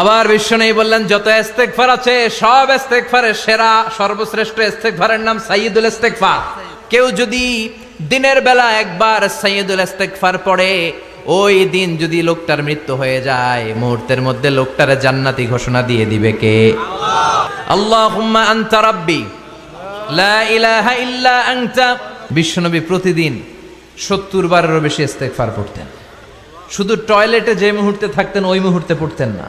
আবার বিশ্বনেই বললেন, যত ইস্তেগফার আছে, সব ইস্তেগফারের সেরা, সর্বশ্রেষ্ঠ ইস্তেগফারের নাম সাইয়্যিদুল ইস্তেগফার। কেউ যদি দিনের বেলা একবার সাইয়্যিদুল ইস্তেগফার পড়ে, ওই দিন যদি লোকটার মৃত্যু হয়ে যায়, মুহূর্তের মধ্যে লোকটার জান্নাতি ঘোষণা দিয়ে দিবে কে? আল্লাহুম্মা আনতা রাব্বি, লা ইলাহা ইল্লা আনতা। বিশ্বনবী প্রতিদিন সত্তর বারেরও বেশি ইস্তেগফার পড়তেন। শুধু টয়লেটে যে মুহূর্তে থাকতেন, ওই মুহূর্তে পড়তেন না।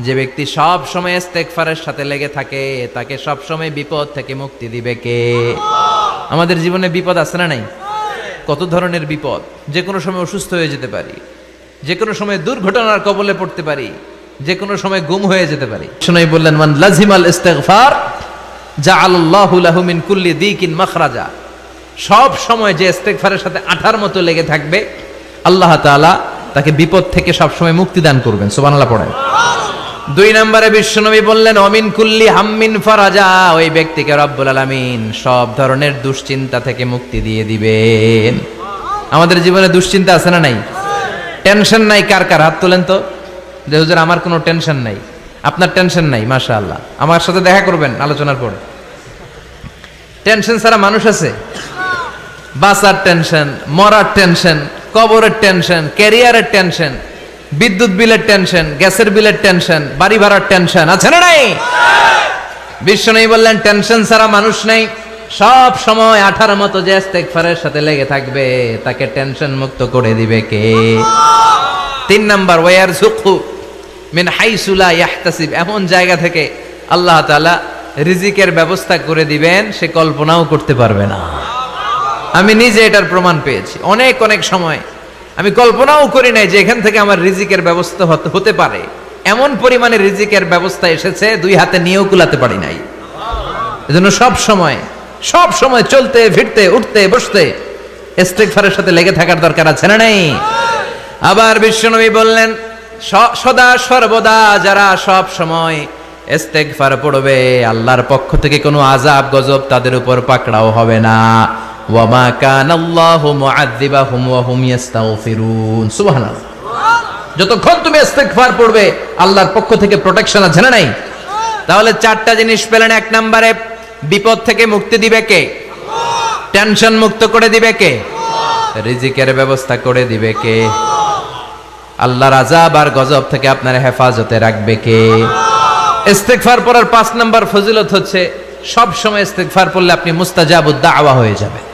যে ব্যক্তি সব সময় ইস্তেগফারের সাথে লেগে থাকে, তাকে সব সময় বিপদ থেকে মুক্তি দিবে কে? আমাদের জীবনে বিপদ আছে না নাই? কত ধরনের বিপদ? যে কোনো সময় অসুস্থ হয়ে যেতে পারি, যে কোনো সময় দুর্ঘটনার কবলে পড়তে পারি, যে কোনো সময় গুম হয়ে যেতে পারি। শোনাই বললেন, মান লাজিমাল ইস্তেগফার যা লাহু মিন কুল্লি দিকিন মাখরাজা। সব সময় যে ইস্তেগফারের সাথে আঠার মতো লেগে থাকবে, আল্লাহ তাআলা তাকে বিপদ থেকে সব সময় মুক্তি দান করবেন। সুবহানাল্লাহ পড়েন। দুই নম্বরে বিশ্বনবী বললেন, অমিন কুল্লি হাম্মিন ফারাজা। ওই ব্যক্তিকে রব্বুল আলামিন সব ধরনের দুশ্চিন্তা থেকে মুক্তি দিয়ে দিবেন। আমাদের জীবনে দুশ্চিন্তা আছে না নাই? টেনশন নাই, কার কার হাত তোলেন তো? যে আমার কোনো টেনশন নাই। আপনার টেনশন নাই, মাশাআল্লাহ। আমার সাথে দেখা করবেন আলোচনার পরে। টেনশন ছাড়া মানুষ আছে? বাসার টেনশন, মরার টেনশন, কবরের টেনশন, ক্যারিয়ারের টেনশন বিদ্যুৎ বিলের টেনশন, গ্যাসের বিলের টেনশন, বাড়ি ভাড়ার টেনশন, আছে না নাই? বিশ্ব নেই বললেন, টেনশন ছাড়া মানুষ নেই। সব সময় আঠার মতো যে সাথে লেগে থাকবে, তাকে টেনশন মুক্ত করে দিবে কে? তিন নাম্বার, ওয়ার সুখু মিন হাইসুলা ইয়াহতাসিব। এমন জায়গা থেকে আল্লাহ তাআলা রিজিকের ব্যবস্থা করে দিবেন, সে কল্পনাও করতে পারবে না। আমি নিজে এটার প্রমাণ পেয়েছি। অনেক অনেক সময় আমি কল্পনাও করি নাই যে এখান থেকে আমার রিজিকের ব্যবস্থা হতে- পারে। এমন পরিমাণে রিজিকের ব্যবস্থা এসেছে, দুই হাতে নিয়েও কুলাতে পারি নাই। এজন্য সব সময় সব সময় চলতে, ফিরতে, উঠতে, বসতে ইস্তেগফারের সাথে লেগে থাকার দরকার আছে না নাই? আবার বিশ্বনবী বললেন সদা সর্বদা যারা সব সময় ইস্তেগফার পড়বে, আল্লাহর পক্ষ থেকে কোনো আজাব গজব তাদের উপর পাকড়াও হবে না। ওয়ামা কানাল্লাহু মুআযযিবাহুম ওয়া হুম ইস্তাগফিরুন সুবহানাল্লাহ। যতক্ষণ তুমি ইস্তেগফার পড়বে, আল্লাহর পক্ষ থেকে প্রোটেকশন আছে না নাই? তাহলে চারটা জিনিস পেলেন এক নম্বরে, বিপদ থেকে মুক্তি দিবে কে? টেনশন মুক্ত করে দিবে কে? রিজিকের ব্যবস্থা করে দিবে কে? আল্লাহর আজাব আর গজব থেকে আপনার হেফাজতে রাখবে কে? ইস্তেগফার পড়ার পাঁচ নাম্বার ফজিলত হচ্ছে সব সময় ইস্তেগফার পড়লে আপনি মুস্তাজাবুদ দাওয়া হয়ে যাবেন।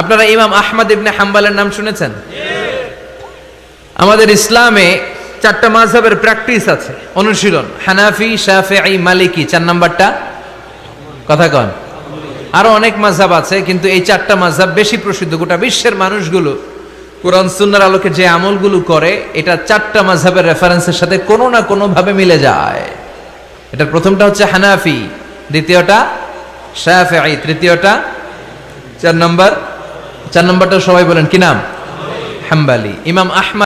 আপনারা ইমাম আহমদ ইবনে হাম্বালের নাম শুনেছেন? আমাদের ইসলামে চারটা মাযহাবের প্র্যাকটিস আছে, অনুশীলন। হানাফি, শাফিঈ, মালিকি, চার নাম্বারটা। কথা কন। আরও অনেক মাযহাব আছে, কিন্তু এই চারটা মাযহাব বেশি প্রসিদ্ধ। গোটা বিশ্বের মানুষগুলো কোরআন, সুন্নাহর আলোকে যে আমলগুলো করে, এটা চারটা মাযহাবের রেফারেন্সের সাথে কোনো না কোনো ভাবে মিলে যায়। এটার প্রথমটা হচ্ছে হানাফি, দ্বিতীয়টা শাফিঈ, তৃতীয়টা চার নম্বর। চার নম্বরটা সবাই বলেন কি নাম? হাম্বালি। ইমাম আহমদ